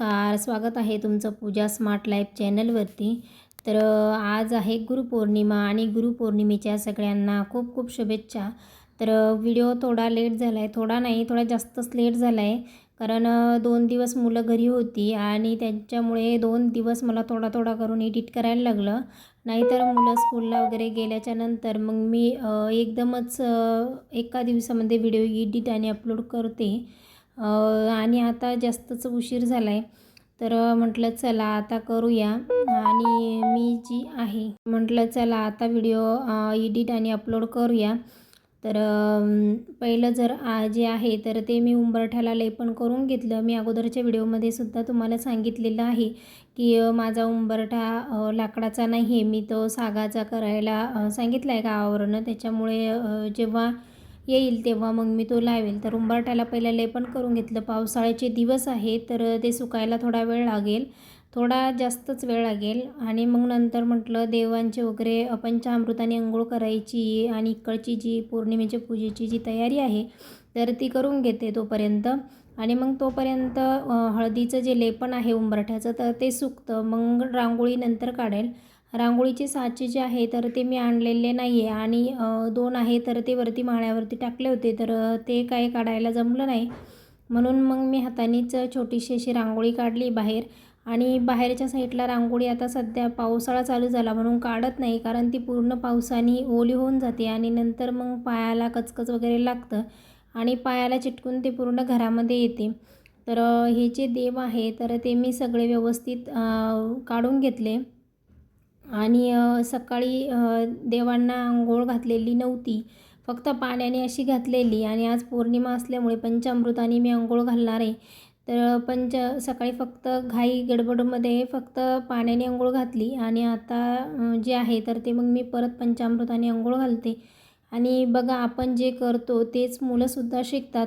नमस्कार स्वागत आहे तुमचं पूजा स्मार्ट लाईफ चॅनलवरती. तर आज आहे गुरुपौर्णिमा आणि गुरुपौर्णिमेच्या सगळ्यांना खूप खूप शुभेच्छा. तर व्हिडिओ थोडा लेट झाला आहे थोडा नाही थोडा जास्तच लेट झाला आहे कारण दोन दिवस मुलं घरी होती आणि त्यांच्यामुळे दोन दिवस मला थोडा थोडा करून एडिट करायला लागलं. नाहीतर मुलं स्कूलला वगैरे गेल्याच्यानंतर मग मी एकदमच एका दिवसामध्ये व्हिडिओ एडिट आणि अपलोड करते. आणि आता जास्तच उशीर झाला आहे तर म्हटलं चला आता करूया. आणि मी जी आहे म्हटलं चला आता व्हिडिओ एडिट आणि अपलोड करूया. तर पहिलं जर जे आहे तर ते मी उंबरठ्याला लेपन करून घेतलं. मी अगोदरच्या व्हिडिओमध्ये सुद्धा तुम्हाला सांगितलेलं आहे की माझा उंबरठा लाकडाचा नाही आहे मी तो सागाचा करायला सांगितला आहे गावावरनं. त्याच्यामुळे जेव्हा येईल तेव्हा मग मी तो लावेल. तर उंबरठ्याला पहिलं लेपन करून घेतलं. पावसाळ्याचे दिवस आहे तर ते सुकायला थोडा वेळ लागेल. थोडा जास्तच वेळ लागेल. आणि मग नंतर म्हटलं देवांचे वगैरे पंचामृताने अंघोळ करायची आणि इकडची जी पौर्णिमेच्या पूजेची जी तयारी आहे तर ती करून घेते तोपर्यंत. आणि मग तोपर्यंत हळदीचं जे लेपन आहे उंबरठ्याचं तर ते सुकतं. मग रांगोळी नंतर काढेल. रांगोळीचे साचे जे आहे तर ते मी आणलेले नाही आहे आणि दोन आहे तर ते वरती माळ्यावरती टाकले होते तर ते काय काढायला जमलं नाही. म्हणून मग मी हातानेच छोटीशी अशी रांगोळी काढली बाहेर. आणि बाहेरच्या साईडला रांगोळी आता सध्या पावसाळा चालू झाला म्हणून काढत नाही कारण ती पूर्ण पावसाने ओली होऊन जाते आणि नंतर मग पायाला कचकच वगैरे लागतं आणि पायाला चिटकून ते पूर्ण घरामध्ये येते. तर हे जे देव आहे तर ते मी सगळे व्यवस्थित काढून घेतले. आणि सकाळी देवांना आंघोळ घातलेली नव्हती. फक्त पाण्याने अशी घातलेली आणि आज पौर्णिमा असल्यामुळे पंचामृताने मी आंघोळ घालणार आहे. तर पंच सकाळी फक्त घाई गडबडमध्ये फक्त पाण्याने आंघोळ घातली आणि आता जे आहे तर ते मग मी परत पंचामृताने आंघोळ घालते. आणि बघा आपण जे करतो तेच मुलंसुद्धा शिकतात.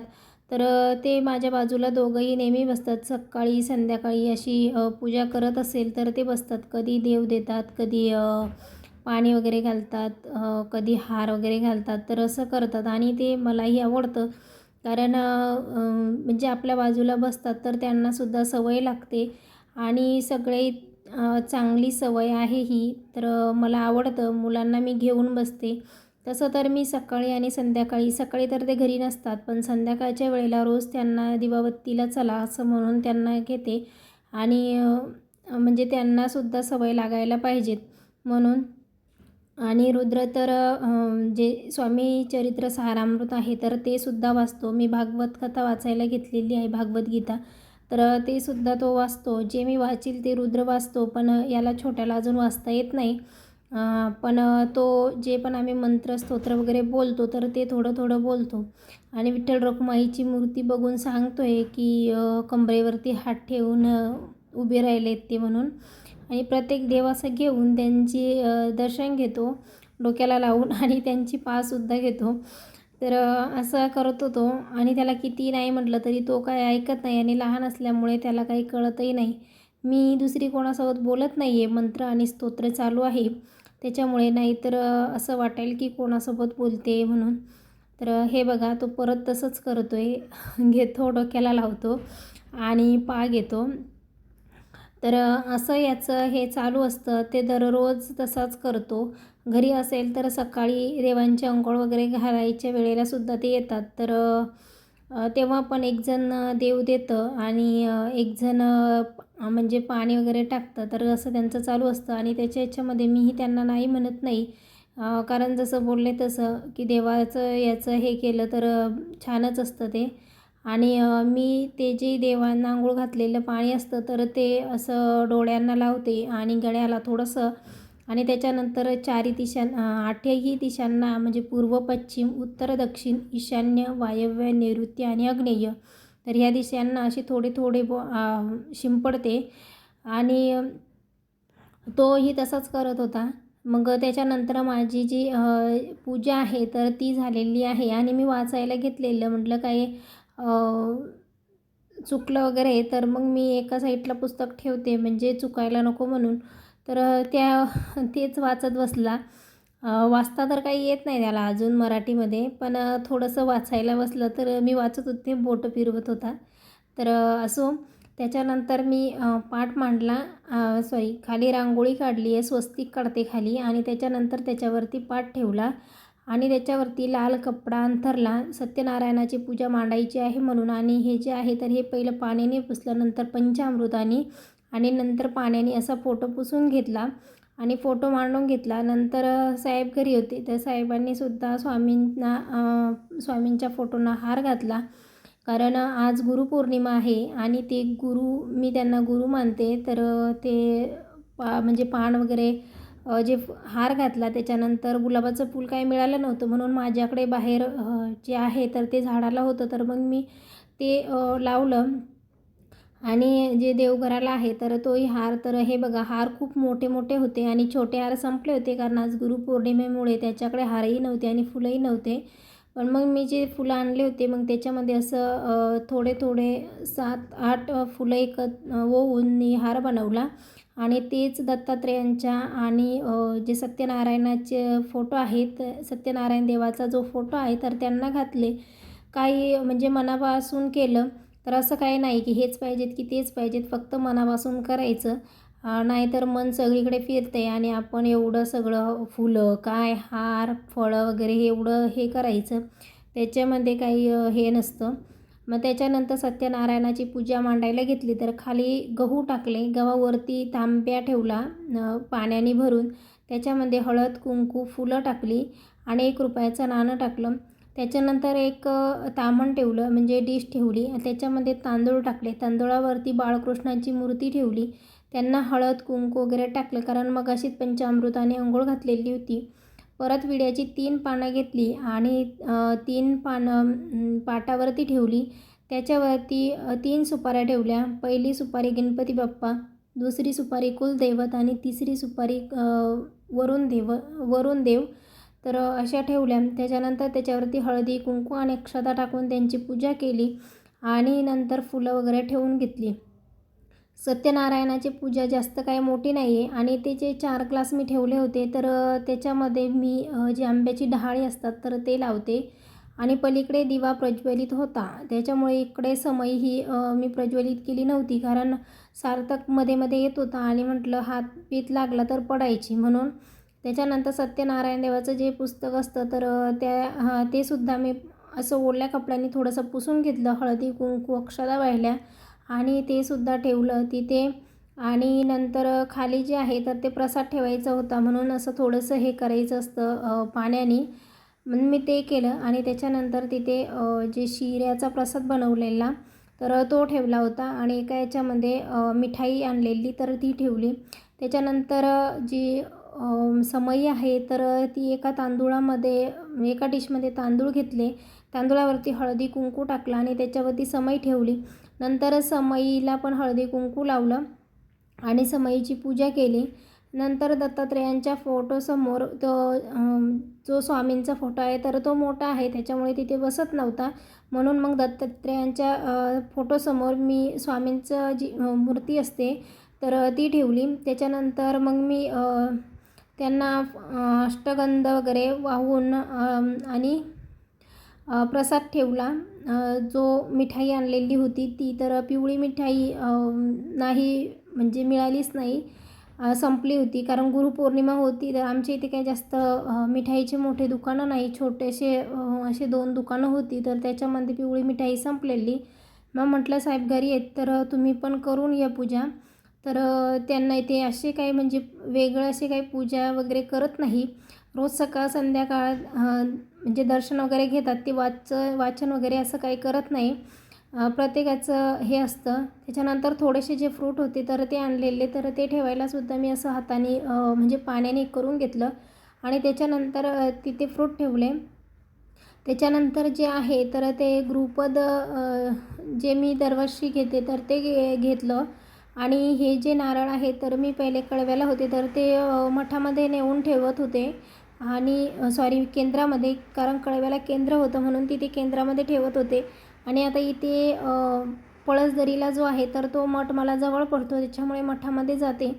तर ते माझ्या बाजूला दोघंही नेहमी बसतात. सकाळी संध्याकाळी अशी पूजा करत असेल तर ते बसतात. कधी देव देतात कधी पाणी वगैरे घालतात कधी हार वगैरे घालतात. तर असं करतात आणि ते मलाही आवडतं. कारण म्हणजे आपल्या बाजूला बसतात तर त्यांनासुद्धा सवय लागते. आणि सगळे चांगली सवय आहे ही. तर मला आवडतं. मुलांना मी घेऊन बसते. तसं तर मी सकाळी आणि संध्याकाळी सकाळी तर ते घरी नसतात पण संध्याकाळच्या वेळेला रोज त्यांना दिवाबत्तीला चला असं म्हणून त्यांना घेते. आणि म्हणजे त्यांनासुद्धा सवय लागायला पाहिजेत म्हणून. आणि रुद्र तर जे स्वामी चरित्र सारामृत आहे तर ते सुद्धा वाचतो. मी भागवत कथा वाचायला घेतलेली आहे भागवत गीता. तर ते सुद्धा तो वाचतो. जे मी वाचील ते रुद्र वाचतो पण याला छोट्याला अजून वाचता येत नाही. पण तो जे पण आम्ही मंत्र स्तोत्र वगैरे बोलतो तर ते थोडं थोडं बोलतो. आणि विठ्ठल रखुमाईची मूर्ती बघून सांगतो आहे की कंबरेवरती हात ठेवून उभे राहिलेत ते म्हणून. आणि प्रत्येक देवाचं घेऊन त्यांची दर्शन घेतो डोक्याला लावून आणि त्यांची पासुद्धा घेतो. तर असं करत होतो आणि त्याला किती नाही म्हटलं तरी तो काय ऐकत नाही आणि लहान असल्यामुळे त्याला काही कळतही नाही. मी दुसरी कोणासोबत बोलत नाही आहे मंत्र आणि स्तोत्र चालू आहे. त्याच्यामुळे नाहीतर असं वाटेल की कोणासोबत बोलते म्हणून. तर हे बघा तो परत तसंच करतो आहे घेतो डोक्याला लावतो आणि पा घेतो. तर असं याचं हे चालू असतं. ते दररोज तसाच करतो. घरी असेल तर सकाळी देवांची अंघोळ वगैरे घालायच्या वेळेला सुद्धा ते येतात. तर तेव्हा पण एकजण देव देतं आणि एकजण म्हणजे पाणी वगैरे टाकतं. तर असं त्यांचं चालू असतं आणि त्याच्या याच्यामध्ये मीही त्यांना नाही म्हणत नाही. कारण जसं बोलले तसं की देवाचं याचं हे केलं तर छानच असतं ते. आणि मी ते जे देवांना आंघोळ घातलेलं पाणी असतं तर ते असं डोळ्यांना लावते आणि गळ्याला थोडंसं. आणि त्याच्यानंतर चारी दिशां आठही दिशांना म्हणजे पूर्व पश्चिम उत्तर दक्षिण ईशान्य वायव्य नैऋत्य आणि आग्नेय तर ह्या दिशांना असे थोडे थोडे बो शिंपडते. आणि तोही तसाच करत होता. मग त्याच्यानंतर माझी जी पूजा आहे तर ती झालेली आहे. आणि मी वाचायला घेतलेलं. म्हटलं काही चुकलं वगैरे तर मग मी एका साईडला पुस्तक ठेवते. म्हणजे चुकायला नको म्हणून. तर त्या तेच वाचत बसला. वाचता तर काही येत नाही त्याला अजून मराठीमध्ये पण थोडंसं वाचायला बसलं तर मी वाचत होते बोटं फिरवत होता. तर असो त्याच्यानंतर मी पाठ मांडला सॉरी खाली रांगोळी काढली आहे स्वस्तिक काढते खाली आणि त्याच्यानंतर त्याच्यावरती पाठ ठेवला आणि त्याच्यावरती लाल कपडा अंथरला सत्यनारायणाची पूजा मांडायची आहे म्हणून आणि हे जे आहे तर हे पहिलं पाण्याने पुसलं नंतर पंचामृताने आणि नंतर पाण्याने असा फोटो पुसून घेतला. आणि फोटो मांडून घेतला. नंतर साहेब घरी होते. तर साहेबांनी सुद्धा स्वामींना स्वामींच्या फोटोंना हार घातला. कारण आज गुरुपौर्णिमा आहे आणि ते गुरु मी त्यांना गुरु मानते. तर ते पा म्हणजे पान वगैरे जे हार घातला त्याच्यानंतर गुलाबाचं फूल काही मिळालं नव्हतं. म्हणून माझ्याकडे बाहेर जे आहे तर ते झाडाला होतं. तर मग मी ते लावलं. आणि जे देवघराला आहे तर तोही हार. तर हे बघा हार खूप मोठे मोठे होते आणि छोटे हार संपले होते कारण आज गुरुपौर्णिमेमुळे त्याच्याकडे हारही नव्हते आणि फुलंही नव्हते. पण मग मी जे फुलं आणले होते मग त्याच्यामध्ये असं थोडे थोडे सात आठ फुलं एक ओवून मी हार बनवला. आणि तेच दत्तात्रेयांच्या आणि जे सत्यनारायणाचे फोटो आहेत सत्यनारायण देवाचा जो फोटो आहे तर त्यांना घातले. काही म्हणजे मनापासून केलं. तर असं काही नाही की हेच पाहिजेत की तेच पाहिजेत फक्त मनापासून करायचं. नाहीतर मन सगळीकडे फिरते आणि आपण एवढं सगळं फुलं काय हार फळं वगैरे हे एवढं हे करायचं. त्याच्यामध्ये काही हे नसतं. मग त्याच्यानंतर सत्यनारायणाची पूजा मांडायला घेतली तर खाली गहू टाकले गव्हावरती तांब्या ठेवला पाण्याने भरून त्याच्यामध्ये हळद कुंकू फुलं टाकली आणि एक रुपयाचं नाणं टाकलं. त्याच्यानंतर एक तामण ठेवलं म्हणजे डिश ठेवली. त्याच्यामध्ये तांदूळ टाकले. तांदूळावरती बाळकृष्णाची मूर्ती ठेवली. त्यांना हळद कुंकू वगैरे टाकलं कारण मग अशीच पंचामृताने अंघोळ घातलेली होती. परत विड्याची तीन पानं घेतली आणि तीन पानं पाटावरती ठेवली. त्याच्यावरती तीन सुपाऱ्या ठेवल्या. पहिली सुपारी गणपती बाप्पा दुसरी सुपारी कुलदैवत आणि तिसरी सुपारी वरुण देव वरुण देव तर अशा ठेवल्या. त्याच्यानंतर त्याच्यावरती हळदी कुंकू आणि अक्षता टाकून त्यांची पूजा केली आणि नंतर फुलं वगैरे ठेवून घेतली. सत्यनारायणाची पूजा जास्त काही मोठी नाही आहे आणि ते जे चार ग्लास मी ठेवले होते. तर त्याच्यामध्ये मी जे जी आंब्याची डहाळी असतात तर ते लावते. आणि पलीकडे दिवा प्रज्वलित होता. त्याच्यामुळे इकडे समय ही मी प्रज्वलित केली नव्हती. कारण सार्थकमध्ये मध्ये येत होता आणि म्हटलं हात पीत लागला तर पडायची. म्हणून त्याच्यानंतर सत्यनारायण देवाचं जे पुस्तक असतं तर त्या हां ते सुद्धा मी असं ओल्या कपड्यांनी थोडंसं पुसून घेतलं हळदी कुंकू अक्षदा वाहिल्या आणि ते सुद्धा ठेवलं तिथे. आणि नंतर खाली जे आहे तर ते प्रसाद ठेवायचा होता. म्हणून असं थोडंसं हे करायचं असतं पाण्याने. म्हणून मी ते केलं आणि त्याच्यानंतर तिथे जे शिऱ्याचा प्रसाद बनवलेला तर तो ठेवला होता. आणि एका याच्यामध्ये मिठाई आणलेली तर ती ठेवली. त्याच्यानंतर जी समई आहे तर ती एका तांदुळामध्ये एका डिशमध्ये तांदूळ घेतले. तांदुळावरती हळदी कुंकू टाकला आणि त्याच्यावरती समई ठेवली. नंतर समईला पण हळदी कुंकू लावलं आणि समईची पूजा केली. नंतर दत्तात्रेयांच्या फोटोसमोर तो जो स्वामींचा फोटो आहे तर तो मोठा आहे. त्याच्यामुळे तिथे बसत नव्हता. म्हणून मग दत्तात्रेयांच्या फोटोसमोर मी स्वामींचं जी मूर्ती असते तर ती ठेवली. त्याच्यानंतर मग मी त्यांना अष्टगंध वगैरे वाहून आणि प्रसाद ठेवला. जो मिठाई आणलेली होती ती तर पिवळी मिठाई नाही म्हणजे मिळालीच नाही संपली होती. कारण गुरुपौर्णिमा होती तर आमच्या इथे काही जास्त मिठाईचे मोठे दुकानं नाही. छोटेसे असे दोन दुकानं होती तर त्याच्यामध्ये पिवळी मिठाई संपलेली. मग म्हटलं साहेब घरी आहेत तर तुम्ही पण करून या पूजा. तर त्यांना इथे असे काही म्हणजे वेगळं असे काही पूजा वगैरे करत नाही. रोज सकाळ संध्याकाळ म्हणजे दर्शन वगैरे घेतात. ते वाच वाचन वगैरे असं काही करत नाही. प्रत्येकाचं हे असतं. त्याच्यानंतर थोडेसे जे फ्रूट होते तर ते आणलेले तर ते ठेवायलासुद्धा मी असं हाताने म्हणजे पाण्याने करून घेतलं. आणि त्याच्यानंतर तिथे फ्रूट ठेवले. त्याच्यानंतर जे आहे तर ते ग्रुपद जे मी दरवर्षी घेते तर ते घे घेतलं. आणि हे जे नारळ आहे तर मी पहिले कळव्याला होते तर ते मठामध्ये नेऊन ठेवत होते. आणि सॉरी केंद्रामध्ये कारण कळव्याला केंद्र होतं म्हणून तिथे केंद्रामध्ये ठेवत होते. आणि आता इथे पळसदरीला जो आहे तर तो मठ मला जवळ पडतो त्याच्यामुळे मठामध्ये जाते.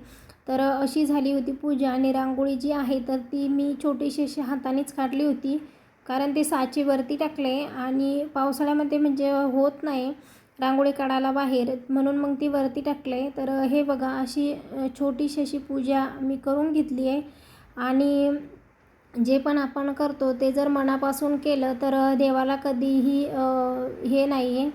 तर अशी झाली होती पूजा. आणि रांगोळी जी आहे तर ती मी छोटीशी अशी हातानेच काढली होती. कारण ते साचेवरती टाकले. आणि पावसाळ्यामध्ये म्हणजे होत नाही. रांगोळी काढायला बाहेर. म्हणून मग ती वरती टाकले. तर हे बघा अशी छोटीशी अशी पूजा मी करून घेतली आहे. आणि जे पण आपण करतो ते जर मनापासून केलं तर देवाला कधीही हे नाही आहे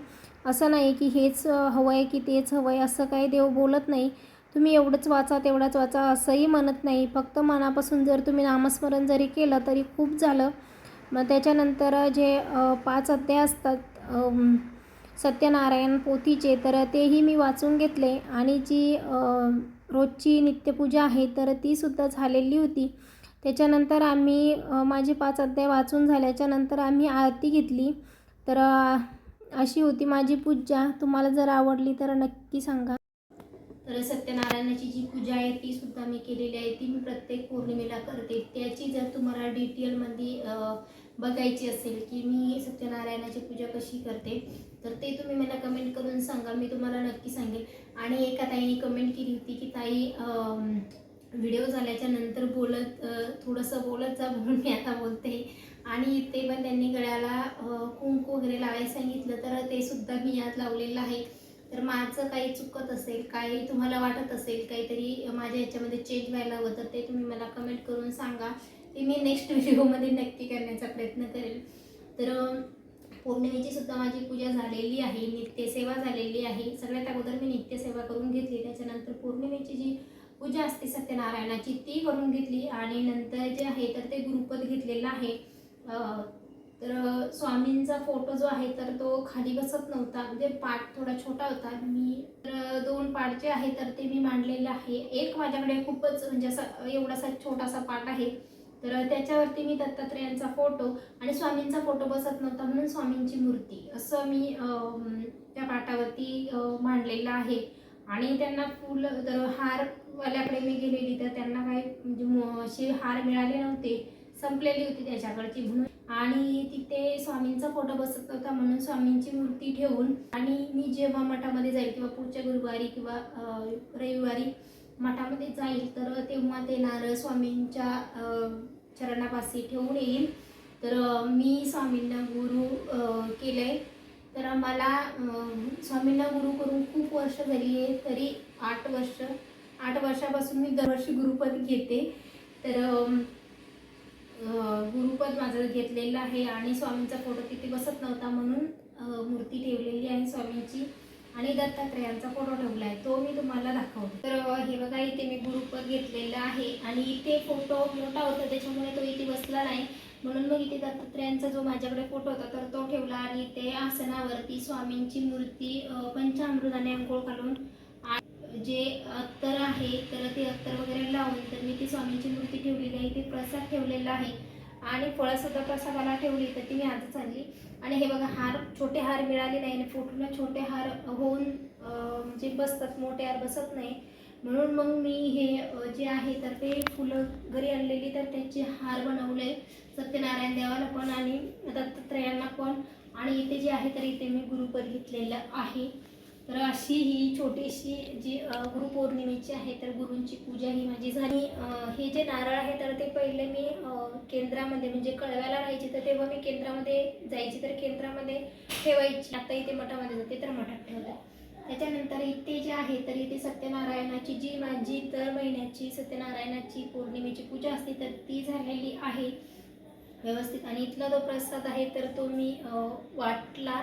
असं नाही की हेच हवं आहे की तेच हवं आहे असं काही देव बोलत नाही. तुम्ही एवढंच वाचा तेवढंच वाचा असंही म्हणत नाही. फक्त मनापासून जर तुम्ही नामस्मरण जरी केलं तरी खूप झालं. मग त्याच्यानंतर जे पाच अध्याय असतात सत्यनारायण पोथीचे तर तेही मी वाचून घेतले. आणि जी रोजची नित्यपूजा आहे तर तीसुद्धा झालेली होती. त्याच्यानंतर आम्ही माझे पाच अध्याय वाचून झाल्याच्यानंतर आम्ही आरती घेतली. तर अशी होती माझी पूजा. तुम्हाला जर आवडली तर नक्की सांगा. तर सत्यनारायणाची जी पूजा आहे ती सुद्धा मी केलेली आहे. ती मी प्रत्येक पौर्णिमेला करते. त्याची जर तुम्हाला डिटेलमध्ये बघायची असेल की मी सत्यनारायणाची पूजा कशी करते तर ते तुम्ही मला कमेंट करून सांगा मी तुम्हाला नक्की सांगेल आणि एका ताईने कमेंट केली होती की ताई व्हिडिओ झाल्याच्यानंतर बोलत थोडंसं बोलत जा म्हणून मी आता बोलते. आणि ते पण त्यांनी गळ्याला कुंकू वगैरे लावायला सांगितलं तर ते सुद्धा मी यात लावलेलं आहे. तर माझं काही चुकत असेल काही तुम्हाला वाटत असेल काहीतरी माझ्या ह्याच्यामध्ये चेंज व्हायला हवं तर ते तुम्ही मला कमेंट करून सांगा. ते मी नेक्स्ट व्हिडिओमध्ये नक्की करण्याचा प्रयत्न करेल. तर पौर्णिमेची सुद्धा माझी पूजा झालेली आहे नित्यसेवा झालेली आहे. सगळ्यात अगोदर मी नित्यसेवा करून घेतली. त्याच्यानंतर पौर्णिमेची जी पूजा असते सत्यनारायणाची ती करून घेतली. आणि नंतर जे आहे तर ते गुरुपद घेतलेलं आहे. तर स्वामींचा फोटो जो आहे तर तो खाली बसत नव्हता. म्हणजे पाठ थोडा छोटा होता. मी तर दोन पाठ जे आहे तर ते मी मांडलेले आहे. एक माझ्याकडे खूपच म्हणजे असा एवढासा छोटासा पाठ आहे. तर त्याच्यावरती मी दत्तात्रेयांचा फोटो आणि स्वामींचा फोटो बसत नव्हता म्हणून स्वामींची मूर्ती असं मी त्या पाटावरती मांडलेलं आहे. आणि त्यांना फुल तर हारवाल्याकडे मी गेलेली तर त्यांना काही म्हणजे असे हार मिळाले नव्हते. संपलेली होती त्याच्याकडची म्हणून. आणि तिथे स्वामींचा फोटो बसत नव्हता म्हणून स्वामींची मूर्ती ठेवून आणि मी जेव्हा मठामध्ये जाईल किंवा पुढच्या गुरुवारी किंवा रविवारी मठामध्ये जाईल तर तेव्हा ते नारळ स्वामींच्या अ, चरणापाशी ठेवून येईल तर मी स्वामींना गुरु केलं आहे तर मला स्वामींना गुरु करून खूप वर्ष झाली आहे तरी आठ वर्ष आठ वर्षापासून मी दरवर्षी गुरुपद घेते. तर गुरुपद माझं घेतलेलं आहे आणि स्वामींचा फोटो तिथे बसत नव्हता म्हणून मूर्ती ठेवलेली आहे स्वामींची. आणि दत्तात्रेयांचा फोटो ठेवला आहे तो मी तुम्हाला दाखवते. तर हे बघा इथे मी ग्रुपवर घेतलेलं आहे आणि इथे फोटो मोठा होता त्याच्यामुळे तो इथे बसला नाही. म्हणून मग इथे दत्तात्रेयांचा जो माझ्याकडे फोटो होता तर तो ठेवला आणि इथे आसनावरती स्वामींची मूर्ती पंचामृताने अंघोळ घालून जे अत्तर आहे तर ते अत्तर वगैरे लावून तर मी ती स्वामींची मूर्ती ठेवलेली आहे इथे प्रसाद ठेवलेला आहे. आणि फळंसुद्धा प्रसादाला ठेवली तर ती मी आजच आणली. आणि हे बघा हार छोटे हार मिळाले नाही आणि फोटोला छोटे हार होऊन म्हणजे बसतात मोठे हार बसत नाही. म्हणून मग मी हे जे आहे तर ते फुलं घरी आणलेली तर त्याचे हार बनवले सत्यनारायण देवाला पण आणि दत्तात्रयांना पण. आणि इथे जे आहे तर इथे मी गुरुपद घेतलेलं आहे. तर अशी ही छोटीशी जी गुरुपौर्णिमेची आहे तर गुरूंची पूजा ही माझी झाली. हे जे नारळ आहे तर ते पहिले मी केंद्रामध्ये म्हणजे कळव्याला राहायची तर तेव्हा मी केंद्रामध्ये जायची तर केंद्रामध्ये ठेवायची. आता इथे मठामध्ये जाते तर मठात ठेवतात. त्याच्यानंतर इथे जे आहे तर इथे सत्यनारायणाची जी माझी दर महिन्याची सत्यनारायणाची पौर्णिमेची पूजा असते तर ती झालेली आहे व्यवस्थित. आणि इथला जो प्रसाद आहे तर तो मी वाटला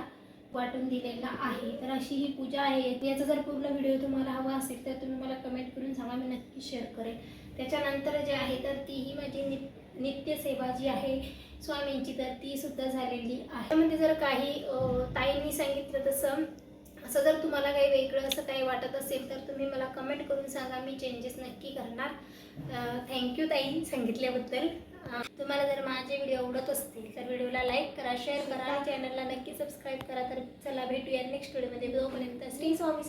वाटून दिलेला आहे. तर अशी ही पूजा आहे. याचा जर पूर्ण व्हिडिओ तुम्हाला हवा असेल तर तुम्ही मला कमेंट करून सांगा मी नक्की शेअर करेन. त्याच्यानंतर जे आहे तर तीही माझी नित्यसेवा जी आहे स्वामींची तर ती सुद्धा झालेली आहे. त्यामध्ये जर काही ताईंनी सांगितलं तसं असं जर तुम्हाला काही वेगळं असं काही वाटत असेल तर तुम्ही मला कमेंट करून सांगा मी चेंजेस नक्की करणार. थँक्यू ताई सांगितल्याबद्दल. तुम्हाला जर माझे व्हिडिओ आवडत असतील तर व्हिडिओला लाईक करा शेअर करा चॅनलला नक्की सबस्क्राईब करा. तर चला भेटूया नेक्स्ट व्हिडिओमध्ये जोपर्यंत श्री स्वामी